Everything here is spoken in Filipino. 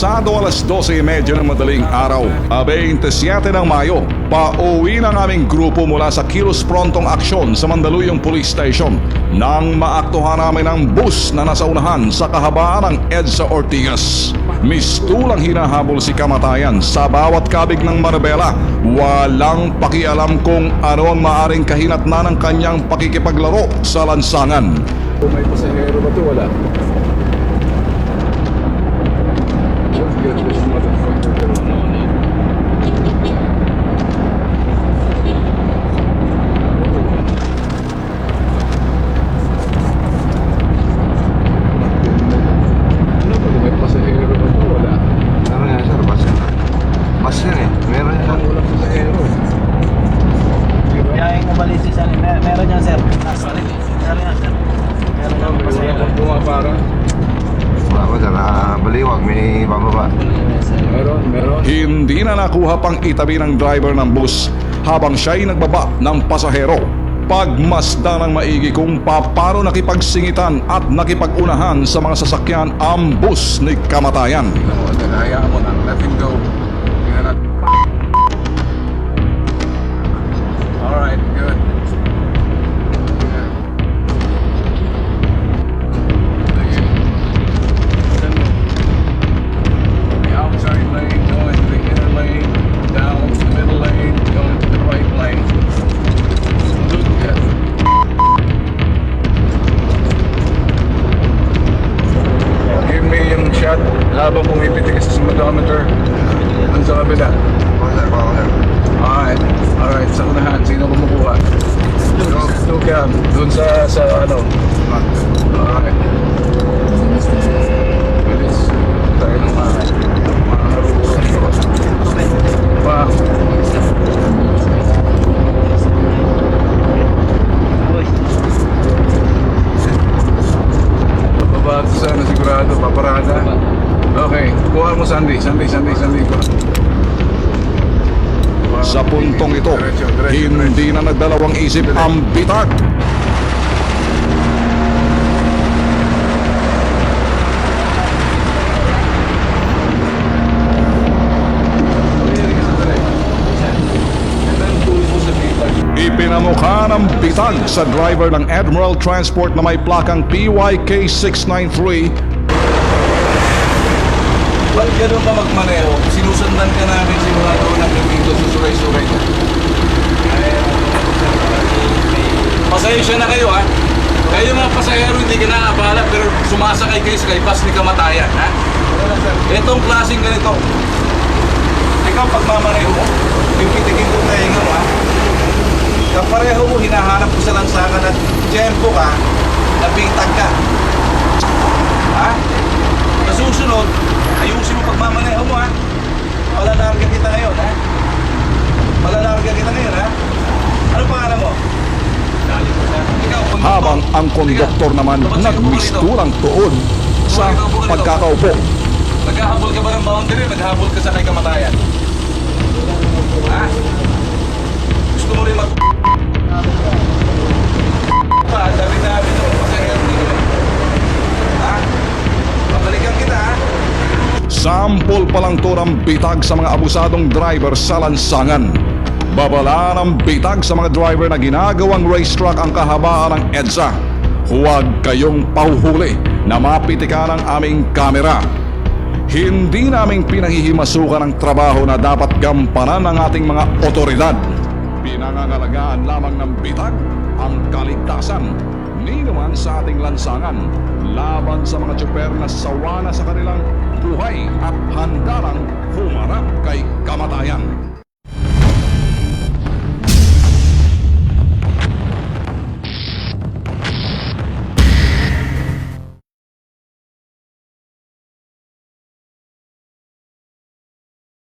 Sabado alas 12.30 ng madaling araw, 27 ng Mayo, pauwi ng aming grupo mula sa Kilos Prontong Aksyon sa Mandaluyong Police Station nang maaktuhan namin ang bus na nasa unahan sa kahabaan ng EDSA Ortigas. Mistulang hinahabol si kamatayan sa bawat kabig ng Marabela. Walang pakialam kung ano ang maaring kahinat na ng kanyang pakikipaglaro sa lansangan. Kung may pasahero ba ito, wala. Görüşmek üzere. Hindi na nakuha pang itabi ng driver ng bus habang siya'y nagbaba ng pasahero. Pagmasda ng maigi kung papano nakipagsingitan at nakipag-unahan sa mga sasakyan ang bus ni kamatayan. Habang pumipitik ka sa speedometer. Dun sa kabila. Bako sir. Alright. Alright, sa unahan. Sino kumukuha? Cam. Dun sa, sa ano. Alright. Bilis. Tayo ng mga mga narurong. Wow. Uy, Babato sana sigurado. Paparada. Okay. Kuha mo Sandy. Sandy, Sandy, Sandy. Wow. Sa puntong ito, Diretso, diretso, diretso. hindi na nagdalawang isip ang bitag. Ipinamukha ng bitag sa driver ng Admiral Transport na may plakang PYK 693 Ba't ganun ka magmaneho? Sinusundan ka namin doon hanggang dito susuray-suray ka. Pasensya na kayo ha. Kayo mga pasahero hindi ka naabala pero sumasakay kayo sa kay bus ni kamatayan ha. Itong klaseng ganito. Ikaw pagmamaneho mo, pipitikin ko na hinga mo ha. Kapareho mo, hinahanap ko sa lansangan at tempo ka, nabitag ka. Ha? Sa susunod, ayusin mo pagmamaneho mo ha. Palalarga kita ngayon ha. Palalarga kita ngayon ha. Ano pangalan mo? Ikaw, konduktor. habang ang konduktor naman nagmisturang tuon sa pagkakaupo. Naghahabol ka ba ng boundary? Naghahabol ka sa kay kamatayan? Ha? Gusto mo rin mag... Pa, dami-dami pasahero dito eh. Ha? Babalikan kita ha? Sampol pa lang to ng bitag sa mga abusadong driver sa lansangan. Babala ng bitag sa mga driver na ginagawang racetrack ang kahabaan ng EDSA. Huwag kayong pahuhuli na mapitikan ang aming kamera. Hindi namin pinahihimasukan ang trabaho na dapat gampanan ng ating mga otoridad. Pinangangalagaan lamang ng bitag ang kaligtasan ni naman sa ating lansangan laban sa mga tsuper na sawa na sa kanilang buhay at handa lang humarap kay kamatayan.